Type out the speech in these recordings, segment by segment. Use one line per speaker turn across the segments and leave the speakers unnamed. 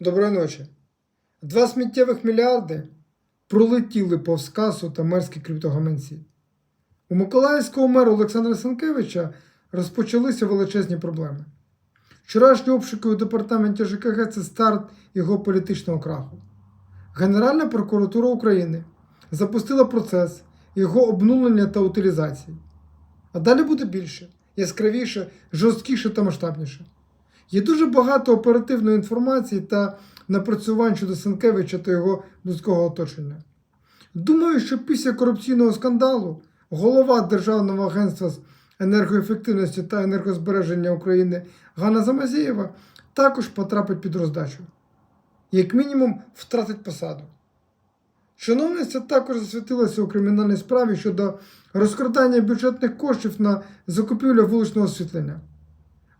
Доброї ночі. Два сміттєвих мільярди пролетіли повз касу та мерські криптогаманці. У Миколаївського мера Олександра Санкевича розпочалися величезні проблеми. Вчорашні обшуки у департаменті ЖКГ це старт його політичного краху. Генеральна прокуратура України запустила процес його обнулення та утилізації. А далі буде більше, яскравіше, жорсткіше та масштабніше. Є дуже багато оперативної інформації та напрацювань щодо Сенкевича та його близького оточення. Думаю, що після корупційного скандалу голова Державного агентства з енергоефективності та енергозбереження України Ганна Замазєєва також потрапить під роздачу. Як мінімум, втратить посаду. Чиновниця також засвітилася у кримінальній справі щодо розкрадання бюджетних коштів на закупівлю вуличного освітлення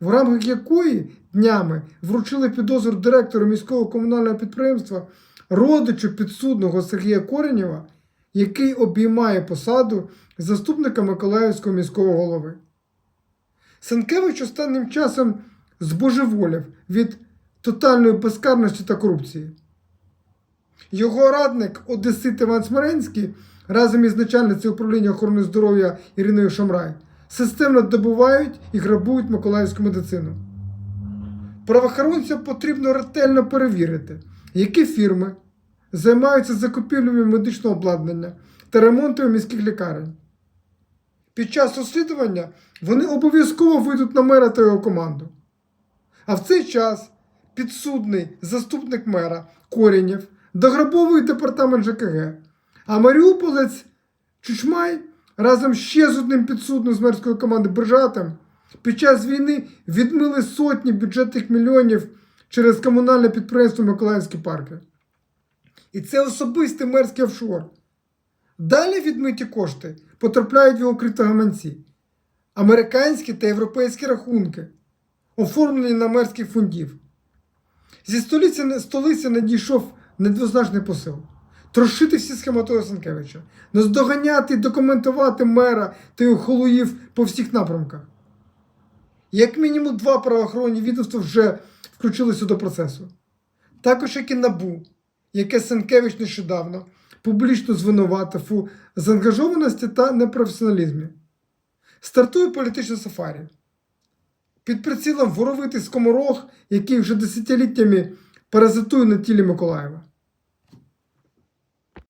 в рамках якої днями вручили підозру директору міського комунального підприємства родичу підсудного Сергія Коренєва, який обіймає посаду заступника Миколаївського міського голови. Сенкевич останнім часом збожеволів від тотальної безкарності та корупції. Його радник Одесит Іван Смиренський разом із начальницею управління охорони здоров'я Іриною Шамрай системно добувають і грабують миколаївську медицину. Правоохоронцям потрібно ретельно перевірити, які фірми займаються закупівлями медичного обладнання та ремонтом міських лікарень. Під час розслідування вони обов'язково вийдуть на мера та його команду. А в цей час підсудний заступник мера Корінєв дограбовує департамент ЖКГ, а Маріуполець Чучмай разом ще з одним підсудним з мерської команди Бержатом під час війни відмили сотні бюджетних мільйонів через комунальне підприємство Миколаївські парки. І це особистий мерський офшор. Далі відмиті кошти потрапляють в його криптогаманці, американські та європейські рахунки, оформлені на мерських фондів. Зі столиці, столиці надійшов недвозначний посил. Трошити всі схеми того наздоганяти документувати мера та його холуїв по всіх напрямках. Як мінімум два правоохоронні відомства вже включилися до процесу. Також як і НАБУ, яке Сенкевич нещодавно публічно звинуватив у заангажованості та непрофесіоналізмі. Стартує політичне сафарі. Під прицілом воровитий скоморох, який вже десятиліттями паразитує на тілі Миколаєва.